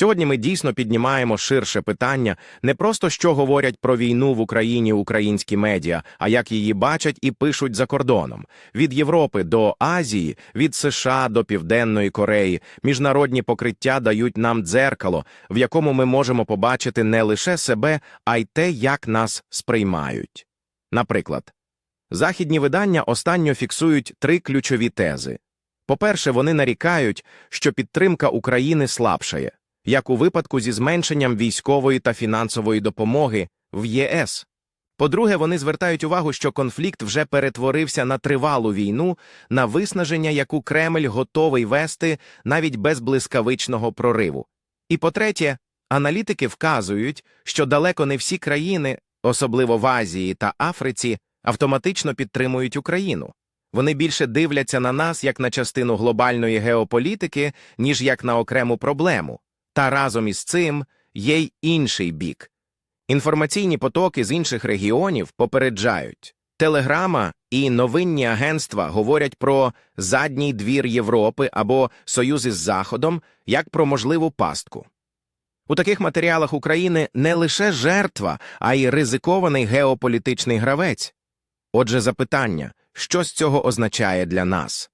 Сьогодні ми дійсно піднімаємо ширше питання не просто що говорять про війну в Україні українські медіа, а як її бачать і пишуть за кордоном. Від Європи до Азії, від США до Південної Кореї міжнародні покриття дають нам дзеркало, в якому ми можемо побачити не лише себе, а й те, як нас сприймають. Наприклад, західні видання останньо фіксують три ключові тези. По-перше, вони нарікають, що підтримка України слабшає, як у випадку зі зменшенням військової та фінансової допомоги в ЄС. По-друге, вони звертають увагу, що конфлікт вже перетворився на тривалу війну, на виснаження, яку Кремль готовий вести навіть без блискавичного прориву. І по-третє, аналітики вказують, що далеко не всі країни, особливо в Азії та Африці, автоматично підтримують Україну. Вони більше дивляться на нас як на частину глобальної геополітики, ніж як на окрему проблему. Та разом із цим є й інший бік. Інформаційні потоки з інших регіонів попереджають. Телеграма і новинні агентства говорять про задній двір Європи або союзи з Заходом як про можливу пастку. У таких матеріалах України не лише жертва, а й ризикований геополітичний гравець. Отже, запитання, що з цього означає для нас?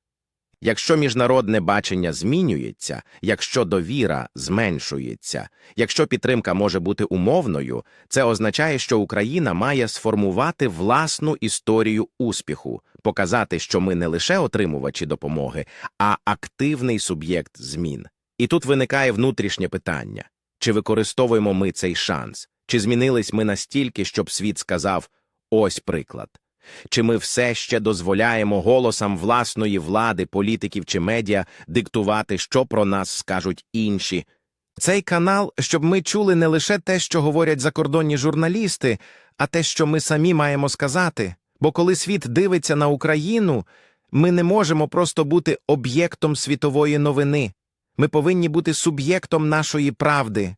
Якщо міжнародне бачення змінюється, якщо довіра зменшується, якщо підтримка може бути умовною, це означає, що Україна має сформувати власну історію успіху, показати, що ми не лише отримувачі допомоги, а активний суб'єкт змін. І тут виникає внутрішнє питання: чи використовуємо ми цей шанс, чи змінились ми настільки, щоб світ сказав ось приклад. Чи ми все ще дозволяємо голосам власної влади, політиків чи медіа диктувати, що про нас скажуть інші? Цей канал, щоб ми чули не лише те, що говорять закордонні журналісти, а те, що ми самі маємо сказати. Бо коли світ дивиться на Україну, ми не можемо просто бути об'єктом світової новини. Ми повинні бути суб'єктом нашої правди.